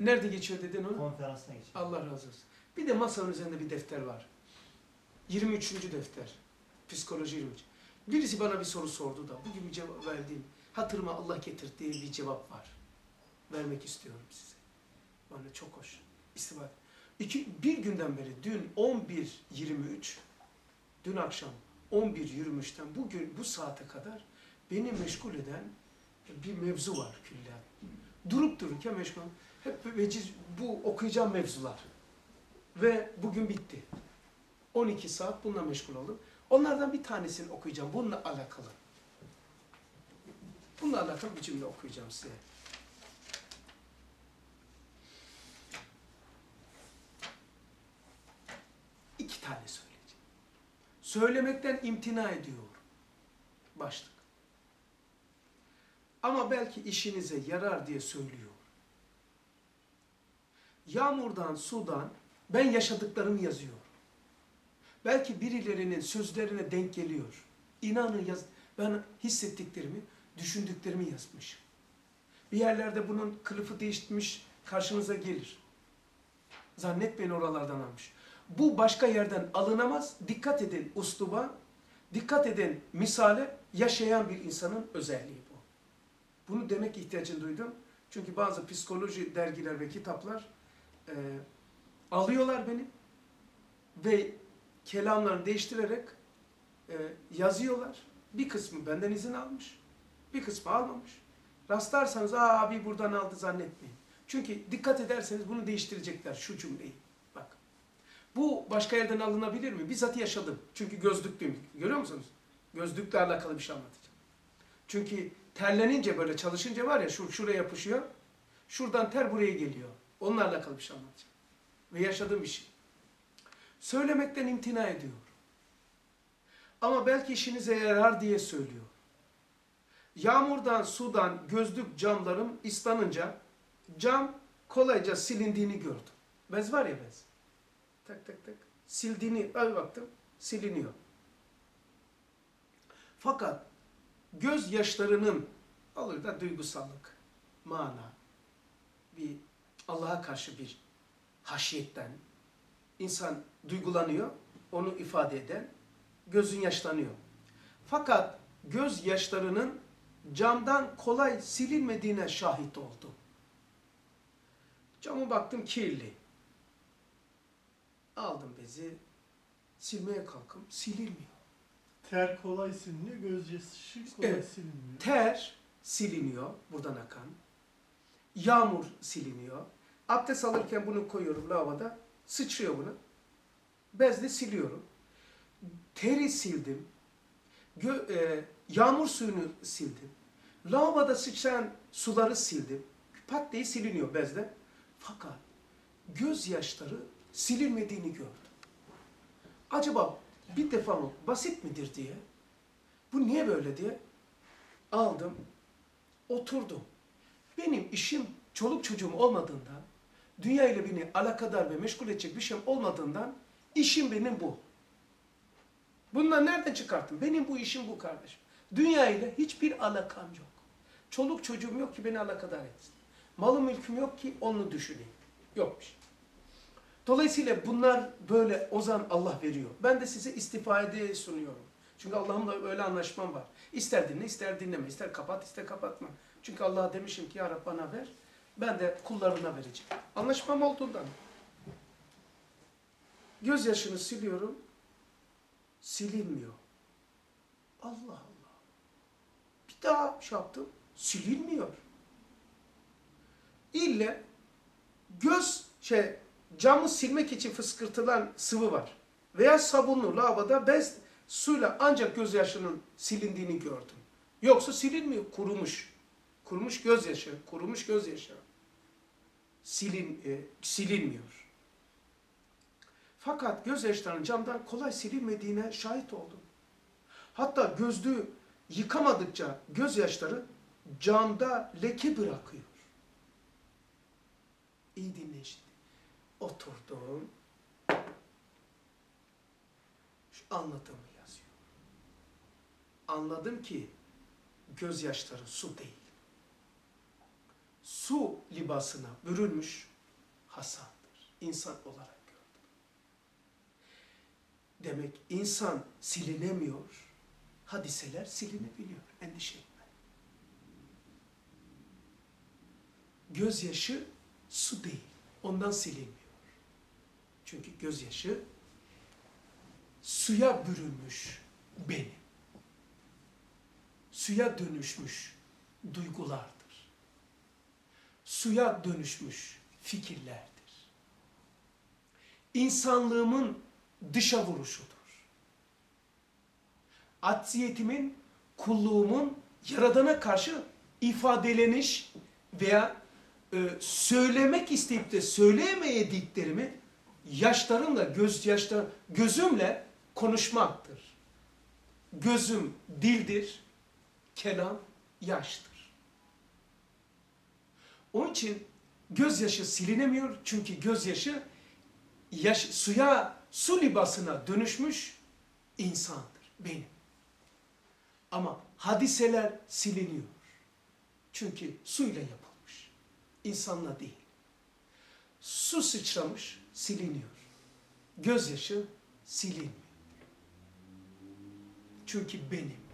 Nerede geçiyor dedin onu? Konferansına geçiyor. Allah razı olsun. Bir de masanın üzerinde bir defter var. 23. defter. Psikoloji 23. Birisi bana bir soru sordu da bugün bir cevap verdiğim, hatırıma Allah getirdiği bir cevap var. Vermek istiyorum size. Bana çok hoş. İstihbarat. İki, bir günden beri dün 11.23, dün akşam 11.23'ten bugün bu saate kadar beni meşgul eden bir mevzu var külliyat. Durup dururken meşgul. Hep veciz, bu okuyacağım mevzular. Ve bugün bitti. 12 saat bununla meşgul oldum. Onlardan bir tanesini okuyacağım. Bununla alakalı. Bununla alakalı bir cümle okuyacağım size. İki tane söyleyeceğim. Söylemekten imtina ediyor. Başlık. Ama belki işinize yarar diye söylüyor. Yağmurdan, sudan ben yaşadıklarımı yazıyor. Belki birilerinin sözlerine denk geliyor. İnanın yaz, ben hissettiklerimi, düşündüklerimi yazmışım. Bir yerlerde bunun kılıfı değişmiş karşınıza gelir. Zannetmeyin oralardan almış. Bu başka yerden alınamaz. Dikkat edin usluba, dikkat edin misale yaşayan bir insanın özelliği. Bunu demek ihtiyacını duydum. Çünkü bazı psikoloji dergiler ve kitaplar e, alıyorlar beni ve kelamlarını değiştirerek e, yazıyorlar. Bir kısmı benden izin almış, bir kısmı almamış. Rastlarsanız Aa, abi buradan aldı zannetmeyin. Çünkü dikkat ederseniz bunu değiştirecekler şu cümleyi. Bak. Bu başka yerden alınabilir mi? Bizzat yaşadım. Çünkü gözlüklüyüm. Görüyor musunuz? Gözlükle alakalı bir şey anlatacağım. Çünkü terlenince böyle çalışınca var ya şu şuraya yapışıyor. Şuradan ter buraya geliyor. Onunla alakalı bir şey anlatacağım. Ve yaşadığım bir şey. Söylemekten imtina ediyor. Ama belki işinize yarar diye söylüyor. Yağmurdan, sudan gözlük camlarım ıslanınca cam kolayca silindiğini gördüm. Bez var ya bez. Tak tak tak. Sildiğini, ay baktım, siliniyor. Fakat gözyaşlarının alır da duygusallık, mana, bir Allah'a karşı bir haşiyetten insan duygulanıyor, onu ifade eden gözün yaşlanıyor. Fakat gözyaşlarının camdan kolay silinmediğine şahit oldum. Cama baktım kirli. Aldım bezi, silmeye kalkım, silinmiyor. Ter kolay siliniyor, gözyaşı kolay Evet. silinmiyor. Ter siliniyor, buradan akan. Yağmur siliniyor. Abdest alırken bunu koyuyorum lavaboda, sıçrıyor bunu. Bezle siliyorum. Teri sildim. Gö- e, yağmur suyunu sildim. Lavaboda sıçrayan suları sildim. Pat diye siliniyor bezle. Fakat gözyaşları silinmediğini gördüm. Acaba bir defa mı basit midir diye, bu niye böyle diye aldım, oturdum. Benim işim çoluk çocuğum olmadığından, dünya ile beni alakadar ve meşgul edecek bir şeyim olmadığından, işim benim bu. Bundan nereden çıkarttım? Benim bu işim bu kardeşim. Dünya ile hiçbir alakam yok. Çoluk çocuğum yok ki beni alakadar etsin. Malım mülküm yok ki onu düşüneyim. Yokmuş. Dolayısıyla bunlar böyle ozan Allah veriyor. Ben de size istifade sunuyorum. Çünkü Allah'ımla öyle anlaşmam var. İster dinle, ister dinleme, ister kapat, ister kapatma. Çünkü Allah'a demişim ki ya Rab bana ver, ben de kullarına vereceğim. Anlaşmam olduğundan. Gözyaşını siliyorum, silinmiyor. Allah Allah. Bir daha şey yaptım, silinmiyor. İlle göz şey camı silmek için fıskırtılan sıvı var. Veya sabunlu lavaboda bez suyla ancak gözyaşının silindiğini gördüm. Yoksa silinmiyor, kurumuş. Kurumuş gözyaşı, kurumuş gözyaşı. Silin, e, silinmiyor. Fakat gözyaşlarının camdan kolay silinmediğine şahit oldum. Hatta gözlüğü yıkamadıkça gözyaşları camda leke bırakıyor. İyi dinle şimdi. Oturdum. Şu anlatımı yazıyor. Anladım ki gözyaşları su değil. Su libasına bürünmüş Hasan'dır. İnsan olarak gördüm. Demek insan silinemiyor, hadiseler silinebiliyor. Endişe etme. Gözyaşı su değil, ondan silinmiyor. Çünkü gözyaşı suya bürünmüş benim. Suya dönüşmüş duygulardır. Suya dönüşmüş fikirlerdir. İnsanlığımın dışa vuruşudur. Acziyetimin, kulluğumun Yaradan'a karşı ifadeleniş veya e, söylemek isteyip de söyleyemeyediklerimi yaşlarımla, gözyaşlar, gözümle konuşmaktır. Gözüm dildir, kelam yaştır. Onun için gözyaşı silinemiyor çünkü gözyaşı yaş, suya, su libasına dönüşmüş insandır, benim. Ama hadiseler siliniyor. Çünkü suyla yapılmış. İnsanla değil. Su sıçramış, siliniyor. Gözyaşı silinmiyor. Çünkü benim.